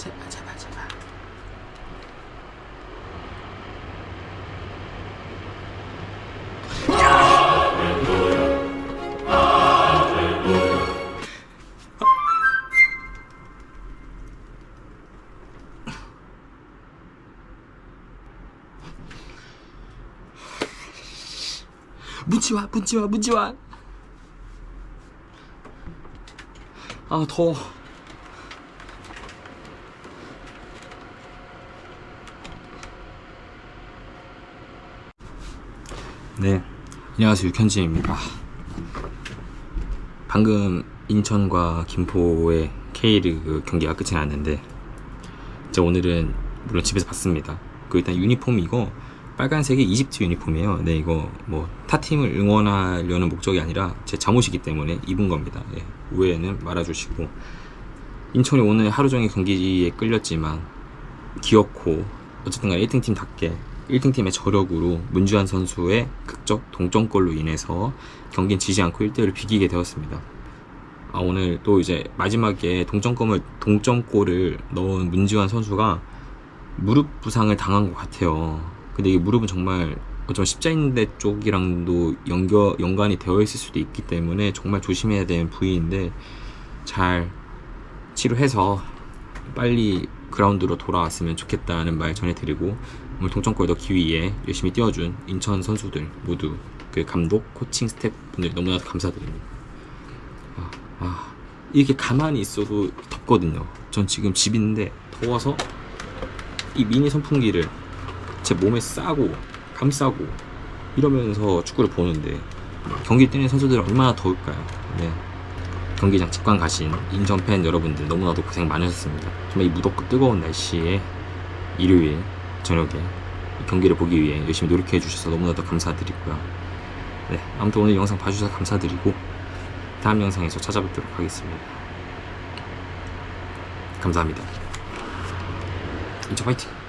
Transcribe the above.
제발 제발 제발. 문지와 문지와 문지와. 아 더워. 네 안녕하세요 육현진입니다 방금 인천과 김포의 K리그 경기가 끝이 났는데 이제 오늘은 물론 집에서 봤습니다. 그 일단 유니폼 이거 빨간색이 이집트 유니폼이에요. 네 이거 뭐 타 팀을 응원하려는 목적이 아니라 제 잠옷이기 때문에 입은 겁니다. 예, 오해는 말아주시고 인천이 오늘 하루 종일 경기에 끌렸지만 기어코 어쨌든 간에 1등 팀답게 1등 팀의 저력으로 문주환 선수의 극적 동점골로 인해서 경기는 지지 않고 1대1을 비기게 되었습니다. 아, 오늘 또 이제 마지막에 동점골을 동점골을 넣은 문지환 선수가 무릎 부상을 당한 것 같아요. 근데 이 무릎은 정말 어쩌면 십자인대 쪽이랑도 연결 연관이 되어 있을 수도 있기 때문에 정말 조심해야 되는 부위인데 잘 치료해서 빨리 그라운드로 돌아왔으면 좋겠다는 말 전해드리고 오늘 동점골 넣기 위해 열심히 뛰어준 인천 선수들 모두 그 감독, 코칭 스태프분들 너무나도 감사드립니다. 아, 아, 이렇게 가만히 있어도 덥거든요. 전 지금 집 있는데 더워서 이 미니 선풍기를 제 몸에 싸고 감싸고 이러면서 축구를 보는데 경기 뛰는 선수들은 얼마나 더울까요? 네. 경기장 직관 가신 인천 팬 여러분들 너무나도 고생 많으셨습니다. 정말 이 무덥고 뜨거운 날씨에 일요일 저녁에 이 경기를 보기 위해 열심히 노력해 주셔서 너무나도 감사드리고요. 네, 아무튼 오늘 영상 봐주셔서 감사드리고 다음 영상에서 찾아뵙도록 하겠습니다. 감사합니다. 인천 화이팅!